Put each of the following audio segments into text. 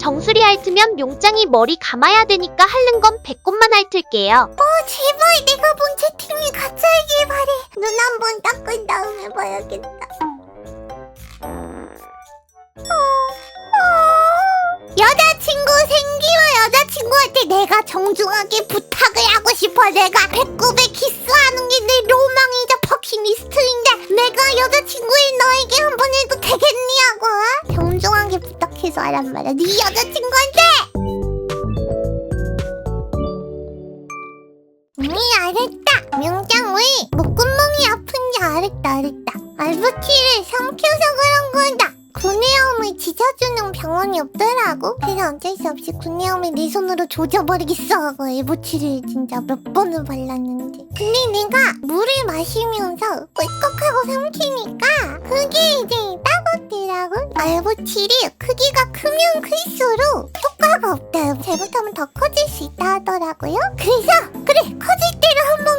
정수리 핥으면 용짱이 머리 감아야 되니까 핥는 건 배꼽만 핥을게요. 어, 제발 내가 본 채팅이 가짜이길 바래. 눈 한 번 닦은 다음에 봐야겠다. 어, 어. 여자친구 생기면 여자친구한테 내가 정중하게 부탁을 하고 싶어. 내가 배꼽에 키스하는 게 내 로망이자 버킷리스트인데 내가 여자친구인 너에게 한 번 해도 되겠냐고. 어? 정중하게 부탁 해서 하란 말이야. 네 여자친구한테. 응, 알았다. 명장 왜 목구멍이 아픈지 알았다, 알았다. 알부티를 삼켜서 그런 거다. 구내염을 지져주는 병원이 없더라고. 그래서 어쩔 수 없이 구내염을 내 손으로 조져버리겠어 하고 알부티를 진짜 몇 번을 발랐는데. 근데 내가 물을 마시면서 꿀꺽하고 삼키니까 그게 이제 따갑더라고. 알부티를 크기가 크면 클수록 효과가 없다. 잘못하면 더 커질 수 있다 하더라고요. 그래서 그래 커질 대로 한번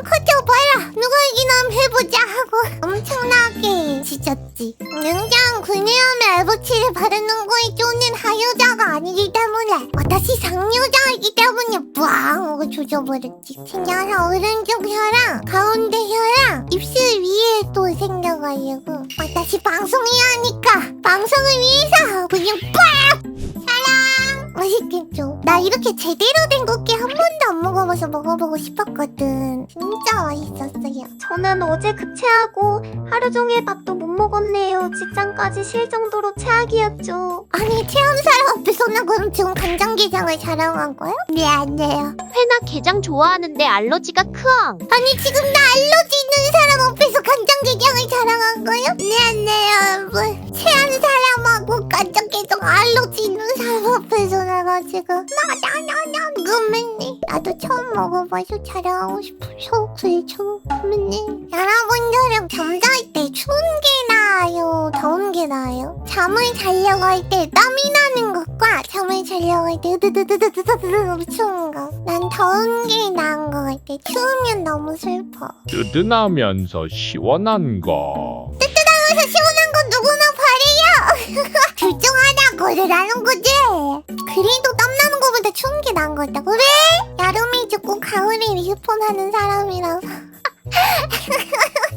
이기나 해보자 하고 엄청나게 지졌지. 능장 구내염에 알보치를 바르는 거에 쪼는 하여자가 아니기 때문에 다시 상여자이기 때문에 뿌앙 조져버렸지. 생겨서 오른쪽 혀랑 가운데 혀랑 입술 위에 또 생겨가지고 다시 방송해야 하니까 방송을 위해서 그냥 빡! 사랑! 맛있겠죠? 나 이렇게 제대로 된 꽃게 한 번도 안 먹어봐서 먹어보고 싶었거든. 진짜 맛있었어요. 저는 어제 급체하고 하루 종일 밥도 못 먹었네요. 직장까지 쉴 정도로 최악이었죠. 아니, 체험 사람 앞에서는 그럼 지금 간장게장을 자랑한 거야? 미안해요. 회나 게장 좋아하는데 알러지가 크엉. 아니, 지금 나 알러지 있는 사람 앞에서 간장게장을 자랑한 거예요? 미안해요, 여러분. 체한 사람하고 간장게장 알러지 있는 사람 앞에서 내가 지금 나나나나 그맨니 나도 처음 먹어봐서 자랑하고 싶어서 그렇죠. 그맨니 여러분들은 잠잘 때 추운 게 나아요? 더운 게 나아요? 잠을 자려고 할 때 땀이 나는 것과 잠을 자려고 할 때 으드드드드드드드 추운 거. 난 더운 게 나은 것 같아. 추우면 너무 슬퍼. 뜨뜻하면서 시원한 거. 뜨뜻하면서 시원한 건 누구나 바래요. 둘 중 하나 고르라는 거지. 그래도 땀나는 거보다 추운 게 나은 것 같다. 그래? 여름이 죽고 가을에 리스폰 하는 사람이라서.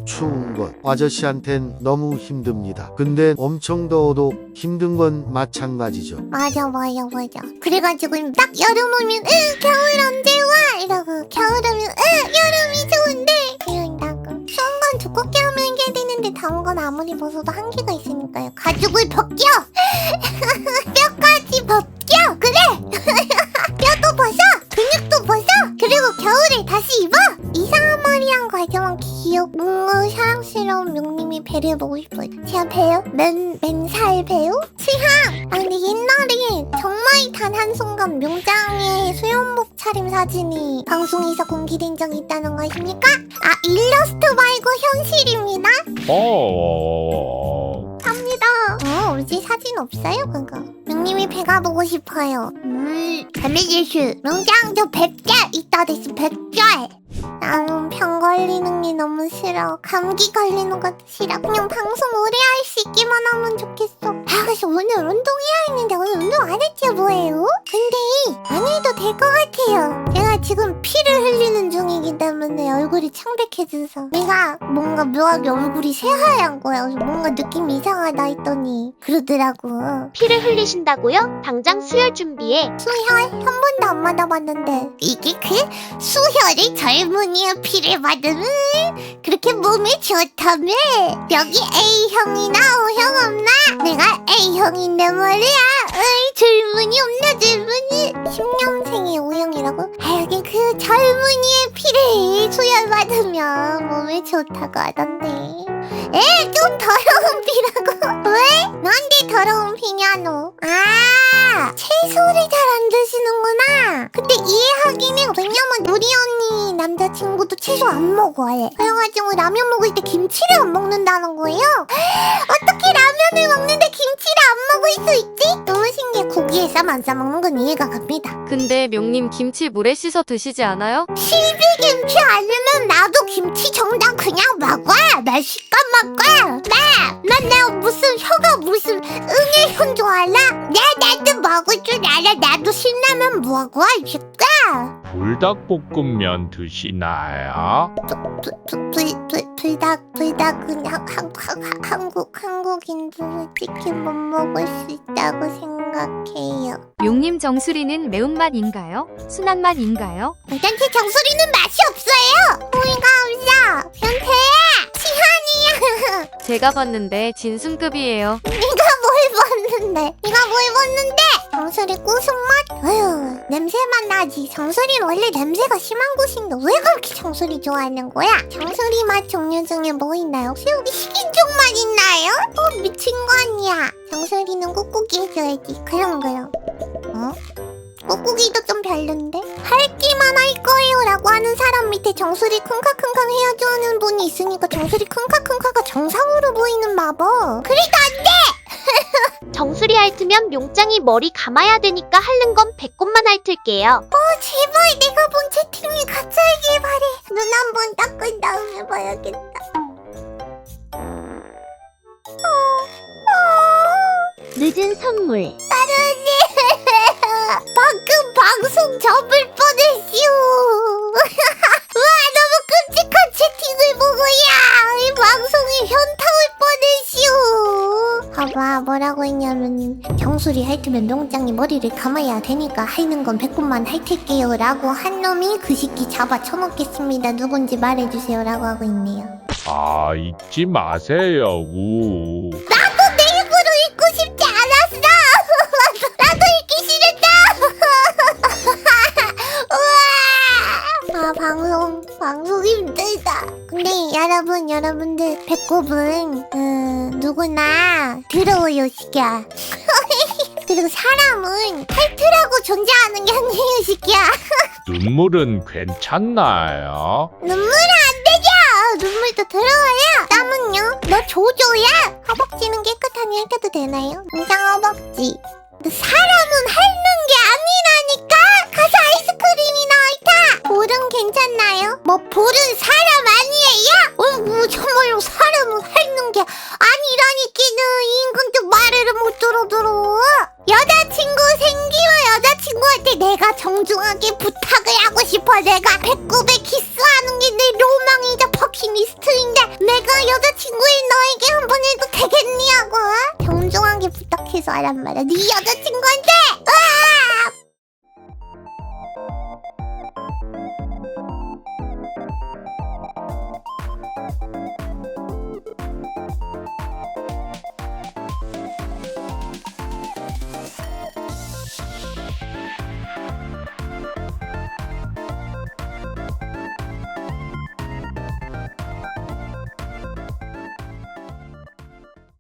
추운 것. 아저씨한텐 너무 힘듭니다. 근데 엄청 더워도 힘든 건 마찬가지죠. 맞아 맞아 맞아. 그래가지고 딱 여름 오면 응 겨울 언제 와? 이러고 겨울 오면 응 여름이 좋은데? 이런다고. 추운 건 두껍게 하면 해야 되는데 더운 건 아무리 벗어도 한계가 있으니까요. 가죽을 벗겨 그리고 겨울에 다시 입어 이상한 머리한 거 하지만 귀엽고 사랑스러운 명님이 배를 보고 싶어요 제가 배요? 맨, 맨살 배우? 수향! 아 근데 옛날에 정말 단 한순간 명장의 수영복 차림 사진이 방송에서 공개된 적이 있다는 것입니까? 아 일러스트 말고 현실입니다 어. 삽니다. 어 우리 사진 없어요 그거? 명님이 배가 보고 싶어요. 음 재미지수 명장 저 백개 있다 됐어 백개 나는 병 걸리는 게 너무 싫어. 감기 걸리는 것도 싫어. 그냥 방송 오래 할 수 있기만 하면 좋겠어. 아 그래서 오늘 운동해야 했는데 오늘 운동 안 했지 뭐예요? 근데 안 해도 될 것 같아요. 제가 지금 피를 흘리는 중이기 때문에 얼굴이 창백해져서 내가 뭔가 묘하게 얼굴이 새하얀 거야 그래서 뭔가 느낌이 이상하다 했더니 그러더라고 피를 흘리신다고요? 당장 수혈 준비해. 수혈 한 번도 안 맞아봤는데 이게 그 수혈이 젊은이의 피를 받으면 그렇게 몸에 좋다며 여기 A형이나 O형 없나? 내가 A형인데 말이야 어이 젊은이 없나 젊은이? 10년생이 O형이라고? 아 여기 그 젊은이의 피를 수혈받으면 몸에 좋다고 하던데. 에좀 더러운 피라고 왜? 난데 더러운 피냐 너 아, 채소를 잘 안 드시는구나. 근데 이해하긴 해요. 왜냐면 우리 언니 남자친구도 채소 안 먹어해. 그래가지고 라면 먹을 때 김치를 안 먹는다는 거예요. 어떻게 라면을 먹는데 김치를 안 먹을 수 있지? 너무 신기해. 고기에 쌈안 싸먹는 건 이해가 갑니다. 근데 명님 김치 물에 씻어 드시지 않아요? 실비 김치 아니면 나도 김치 정당 그냥 먹어. 맛있게 먹어. 알아? 나 나도 먹을 줄 알아. 나도 신라면 먹어. 이 새끼야. 불닭볶음면 드시나요? 불, 불, 불, 불, 불닭, 불닭은 한, 한, 한, 한국, 한국인들 솔직히 못 먹을 수 있다고 생각해요. 용님 정수리는 매운맛인가요? 순한맛인가요? 제 정수리는 맛이 없어요. 오이가 없어. 변태야. 시한이야. 제가 봤는데 진순급이에요. 봤는데? 네가 뭘 봤는데? 정수리 고순맛? 어휴, 냄새만 나지. 정수리는 원래 냄새가 심한 곳인데 왜 그렇게 정수리 좋아하는 거야? 정수리 맛 종류 중에 뭐 있나요? 여기 식인종 맛 있나요? 어, 미친 거 아니야. 정수리는 꾹꾹이 해줘야지. 그럼, 그럼. 어? 꾹꾹이도 좀 별론데? 할기만 할 거예요 라고 하는 사람 밑에 정수리 쿵카쿵카 헤어져는 분이 있으니까 정수리 쿵카쿵카가 정상으로 보이는 마법! 정수리 핥으면 명장이 머리 감아야 되니까 핥는 건 배꼽만 핥을게요. 어 제발 내가 본 채팅이 가짜이길 바래. 눈 한 번 닦은 다음에 봐야겠다. 늦은 선물. 따르니! 방금 방송 접을 뻔했슈. 와 너무 끔찍한 채팅을 보고야. 이 방 봐봐 뭐라고 했냐면 정수리 핥으면 명장이 머리를 감아야 되니까 핥는 건 배꼽만 핥을게요 라고 한 놈이 그 새끼 잡아 쳐먹겠습니다 누군지 말해주세요 라고 하고 있네요 아, 잊지 마세요. 우. 여러분 여러분들 배꼽은 음, 누구나 더러워요 시기야. 그리고 사람은 핥으라고 존재하는 게 아니에요 시기야. 눈물은 괜찮나요? 눈물은 안 되죠. 눈물도 들어와요. 땀은요? 너 조조야? 허벅지는 깨끗하니 핥아도 되나요? 인상 허벅지. 근데 사람은 핥는 게 아니라니까. 가서 아이스크림이나 핥아. 볼은 괜찮나요? 뭐 볼은 사람 아니에요? 어, 뭐 정말로 사람은 핥는 게 아니라니까는 인근도 말을 못 들어들어. 여자친구 생기면 여자친구한테 내가 정중하게 부탁을 하고 싶어. 내가 배꼽에 키스하는 게 내 로망이자 버킷리스트인데 내가 여자친구인 너에게 한 번 해도 되겠냐고. 정중하게 부탁해서 하란 말이야. 네 여자친구